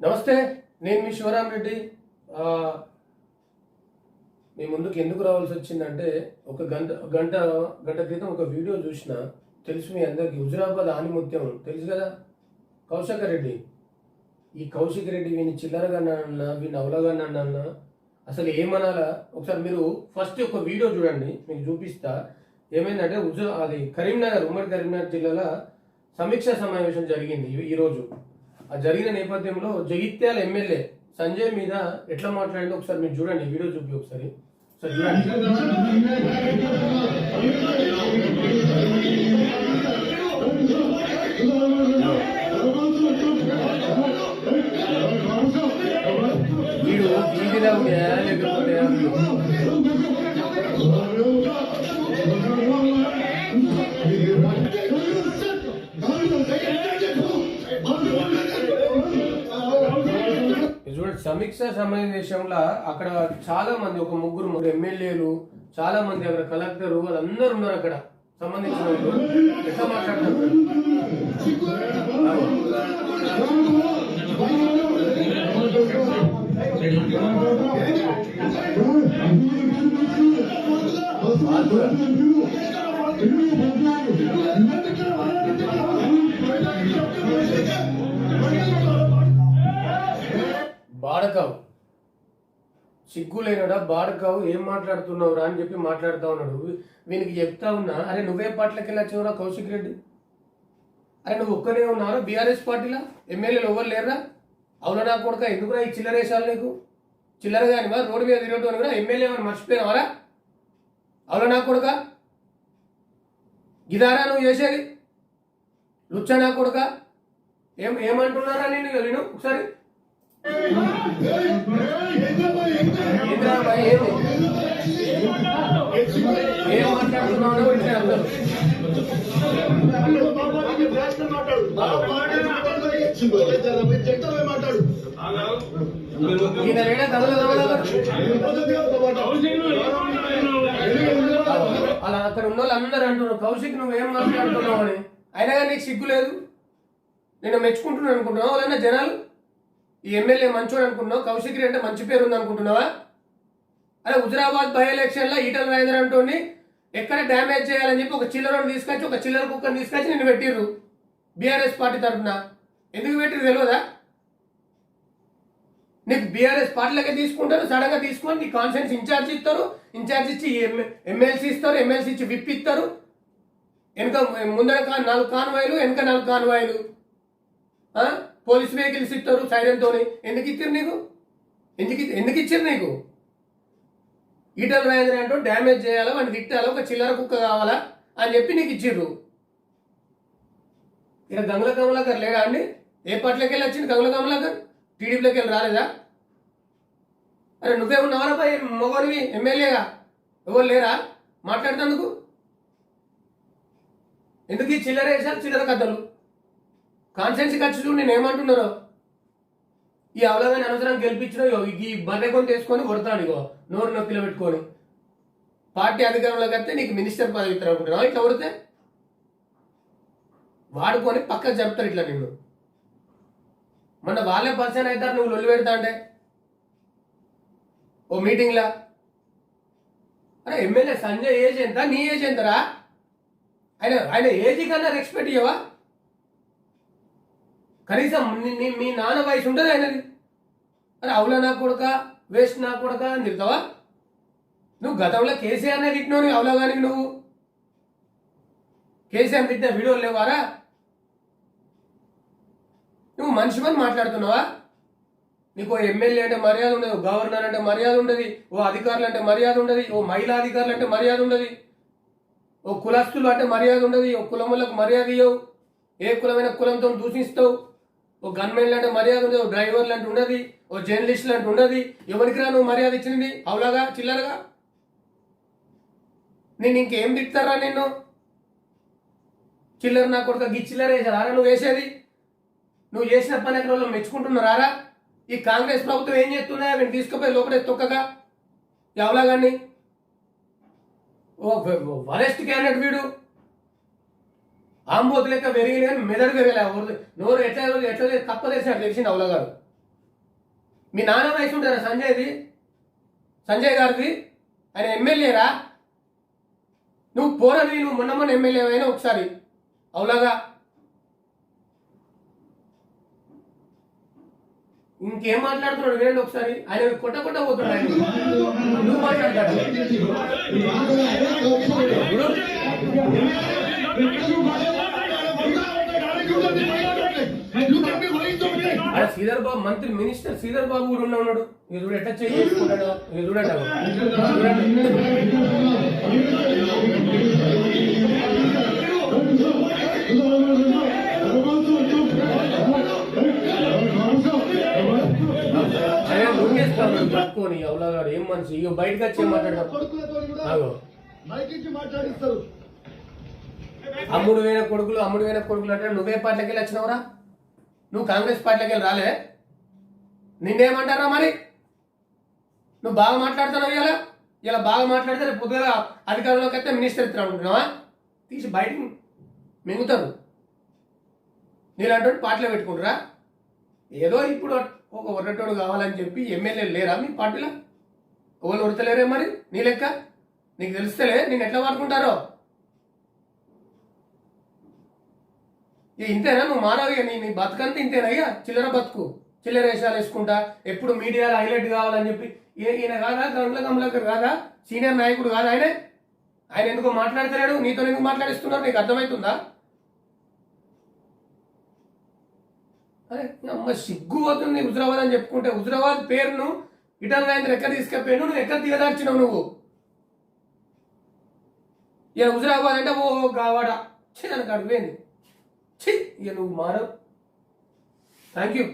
నమస్తే నేను మీ శివరామ్ రెడ్డి. మీ ముందుకు ఎందుకు రావాల్సి వచ్చిందంటే ఒక గంట గంట గంట క్రితం ఒక వీడియో చూసిన తెలుసు మీ అందరికీ. హుజురాబాద్ ఆనిముత్యం తెలుసు కదా? కౌశిక రెడ్డి. ఈ కౌశిక్ రెడ్డి వీని చిల్లరగా అన్నా వీని అవలగా అన్నా అసలు ఏమనాలా? ఒకసారి మీరు ఫస్ట్ ఒక వీడియో చూడండి మీకు చూపిస్తా. ఏమైందంటే హుజురా అది కరీంనగర్ ఉమ్మడి కరీంనగర్ జిల్లాలో సమీక్ష సమావేశం జరిగింది ఈరోజు ఆ జరిగిన నేపథ్యంలో జగిత్యాల ఎమ్మెల్యే సంజయ్ మీద ఎట్లా మాట్లాడిందో ఒకసారి మీరు చూడండి వీడియో చూపి ఒకసారి. ఒకసారి చూడండి. చూడండి సమావేశంలో అక్కడ చాలా మంది ఒక ముగ్గురు ముగ్గురు ఎమ్మెల్యేలు చాలా మంది అక్కడ కలెక్టర్ వాళ్ళందరూ ఉన్నారు అక్కడ. సంబంధించిన వాళ్ళు. ఎట్లా మాట్లాడుతున్నారు బాడకావు. సిగ్గులేనడా బాడకావు ఏం మాట్లాడుతున్నావురా అని చెప్పి మాట్లాడుతా ఉన్నాడు. వీనికి చెప్తా ఉన్నా అరే నువ్వే పార్టీలకు వెళ్ళొచ్చావురా కౌశిక్ రెడ్డి? అరే నువ్వు ఒక్కనే ఉన్నారా బీఆర్ఎస్ పార్టీలా? ఎమ్మెల్యేలు ఎవరు లేరా అవునా నా కొడుక? ఎందుకురా ఈ చిల్లరేసాలు నీకు? చిల్లర కానివా? రోడ్డు మీద తిరగటం కూడా ఎమ్మెల్యే అని మర్చిపోయినావరా? అవునా నా కొడుక? గిదారా నువ్వు చేసేది? లుచ్చా నా కొడుక? ఏం ఏమంటున్నారా నేను నేను ఒకసారి. మాట్లాడు అలా అక్కడ ఉన్న వాళ్ళు అందరూ అంటున్నారు కౌశిక్ నువ్వేం మాట్లాడుతున్నావు అని? అయినా కానీ నీకు సిగ్గు లేదు. నేను మెచ్చుకుంటున్నాను అనుకుంటున్నావు? వాళ్ళైనా జనాలు ఈ ఎమ్మెల్యే మంచోడు అనుకుంటున్నావు కౌశిక్ అంటే మంచి పేరు ఉంది అనుకుంటున్నావా అరే హుజరాబాద్ బై ఎలక్షన్లో ఈటల రాజేంద్ర అంటోని ఎక్కడ డ్యామేజ్ చేయాలని చెప్పి ఒక చిల్లరను తీసుకొచ్చి ఒక చిల్లర కుక్కని తీసుకొచ్చి నిన్ను పెట్టిర్రు బీఆర్ఎస్ పార్టీ తరఫున. ఎందుకు పెట్టిర్రు తెలియదా నీకు బీఆర్ఎస్ పార్టీలకే తీసుకుంటారు సడన్గా తీసుకొని నీ కాన్ఫరెన్స్ ఇన్ఛార్జ్ ఇస్తారు ఇన్ఛార్జ్ ఇచ్చి ఎమ్మెల్సీ ఇస్తారు ఎమ్మెల్సీ ఇచ్చి విప్ ఇస్తారు. వెనక ముందర నాలుగు కాన్వాయిలు వెనక నాలుగు కాన్వాయిలు. పోలీస్ వెహికల్స్ ఇస్తారు సైరన్తో ఎందుకు ఇచ్చారు నీకు? ఎందుకు ఎందుకు ఇచ్చారు నీకు? ఈటల రాజేంద్ర అంటూ డ్యామేజ్ చేయాలా? వాడిని తిట్టాలా? ఒక చిల్లర కుక్క కావాలా? అని చెప్పి నీకు ఇచ్చిర్రు ఇక గంగుల కమలాకర్ లేడా అండి? ఏ పార్టీలోకి వెళ్ళి వచ్చింది గంగుల కమలాకర్? టీడీపీలోకి వెళ్ళి రాలేదా? అరే నువ్వే ఉన్నావరా పై మొగోనివి ఎమ్మెల్యేగా. ఎవరు లేరా? మాట్లాడుతున్నందుకు? ఎందుకు ఈ చిల్లర వేశారు? చిల్లర కథలు? కాన్సెన్సీ ఖర్చు చూడు నేను ఏమంటున్నాను? ఈ అవలగాని అనవసరం గెలిపించిన ఈ బండ కొని తీసుకొని కొడతాడు ఇగో నోరు నొప్పిలో పెట్టుకొని. పార్టీ అధికారంలోకి వస్తే నీకు మినిస్టర్ పదవి ఇస్తారు అనుకుంటున్నావు? ఇట్లా కొడితే? వాడుకొని పక్కకు చెప్తారు ఇట్లా నిన్ను. మొన్న వాళ్ళే పర్సన్ అవుతారు నువ్వు లొల్లి పెడతా అంటే. ఓ మీటింగ్లా? అరే ఎమ్మెల్యే సంజయ్ ఏజ్ ఎంత? నీ ఏజ్ ఎంతరా? ఆయన ఆయన ఏజ్ కన్నా రెస్పెక్ట్ ఇవ్వవా కనీసం నీ- మీ నాన్న వయసు ఉంటుంది ఆయనది. అరే అవుల నా కొడుక వేస్ట్ నా కొడుక అని తిడతావా? నువ్వు గతంలో కేసీఆర్ నే తిట్టినావు నీ అవులా కానీ నువ్వు. కేసీఆర్ తిట్టిన వీడియోలు లేవారా? నువ్వు మనిషి పని మాట్లాడుతున్నావా? నీకు ఓ ఎమ్మెల్యే అంటే మర్యాద ఉండదు ఓ గవర్నర్ అంటే మర్యాద ఉండదు ఓ అధికారులు అంటే మర్యాద ఉండదు ఓ మహిళా అధికారులు అంటే మర్యాద ఉండదు ఓ కులస్తులు అంటే మర్యాద ఉండదు ఓ కులములకు మర్యాద ఇవ్వవు ఏ కులమైన కులంతో దూషిస్తావు? ఓ గన్మెన్ లాంటి మర్యాద ఉండదు ఓ డ్రైవర్ లాంటి ఉండదు ఓ జర్నలిస్ట్ లాంటి ఉండదు. ఎవరికి రా నువ్వు మర్యాద ఇచ్చినది అవులాగా చిల్లరగా? నేను ఇంకేం తిట్టారా నిన్ను? చిల్లర నా కొడుక గీ చిల్లర వేసారా నువ్వు వేసేది? నువ్వు చేసిన పని ఎక్కడ వాళ్ళు మెచ్చుకుంటున్నారా? ఈ కాంగ్రెస్ ప్రభుత్వం ఏం చేస్తున్నాయో వీడిని తీసుకుపోయి లోపలే తొక్కగా ఎవలాగాన్ని ఓ వరెస్ట్ క్యాండిడేట్ వీడు. ఆంబోతు లెక్క పెరిగింది కానీ మెదడు పెరగలే ఊరు- నోరు ఎట్లా ఎట్లా కప్ప తెచ్చినట్టు తెలిసింది అవలగాడు మీ నాన్న వయసు ఉంటారా సంజయ్ది? సంజయ్ గారిది? ఆయన ఎమ్మెల్యేరా నువ్వు పోరని నువ్వు మొన్న మొన్న ఎమ్మెల్యే అయినా ఒకసారి. అవులాగా ఇంకేం మాట్లాడుతున్నాడు వినండి ఒకసారి. ఆయన కొట్ట కొట్ట పోతున్నాడు ఆయన. నువ్వు మాట్లాడతాడు ఆడ శ్రీధర్ బాబు మంత్రి మినిస్టర్ శ్రీధర్ బాబు కూడా ఉన్నా ఉన్నాడు. మీరు చూడు ఎట్లా చేసుకుంటాడు? మీరు చూడండి ఆయన ముంగేస్తాడు పట్టుకొని అవలాగాడు ఏం మనిషి? ఇక బయటకు వచ్చి ఏం మాట్లాడతాం కొడుకులతో కూడా ఆగో. మైకిచ్చి మాట్లాడిస్తారు. అమ్ముడు వేల కొడుకులు అమ్ముడు వేల కొడుకులు అంటే నువ్వే పార్టీకి వెళ్ళి వచ్చినావురా? నువ్వు కాంగ్రెస్ పార్టీకి వెళ్ళి రాలే? నిన్నేమంటారా మరి? నువ్వు బాగా మాట్లాడుతున్నావు ఇలా ఇలా బాగా మాట్లాడితే రేపు పొద్దుగా అధికారంలోకి అయితే మినిస్టర్ ఇస్తాను అనుకుంటున్నావా? తీసి బయటకు మింగుతారు. నీలాంటి పార్టీలో పెట్టుకుంటారా? ఏదో ఇప్పుడు ఒక ఒరటోడు కావాలని చెప్పి ఎమ్మెల్యే లేరా మీ పార్టీలో? ఎవరు ఉడతలేరే మరి? నీ లెక్క? నీకు తెలిస్తేలే నేను ఎట్లా వాడుకుంటారో? ఇక ఇంతేనా? నువ్వు మానవయ్య నీ నీ బతుకంతా ఇంతేనా ఇక చిల్లర బతుకు. చిల్లర వేషాలు వేసుకుంటా ఎప్పుడు మీడియాలో హైలైట్ కావాలని చెప్పి ఈయన కాదా? గంగుల కమలాకర్ కాదా? సీనియర్ నాయకుడు కాదా ఆయనే? ఆయన ఎందుకు మాట్లాడతలేడు? నీతో ఎందుకు మాట్లాడిస్తున్నారు? నీకు అర్థమవుతుందా అరే అమ్మ సిగ్గు పోతుంది హుజరాబాద్ అని చెప్పుకుంటే. హుజరాబాద్ పేరును ఇటల్ రాయంద్ర ఎక్కడ తీసుకెళ్ళాను నువ్వు ఎక్కడ దిగదార్చినావు నువ్వు. ఇక హుజరాబాద్ అంటే ఓ కావాడా ఛీ నాకు ఛీ ఇక నువ్వు మారవు. Thank you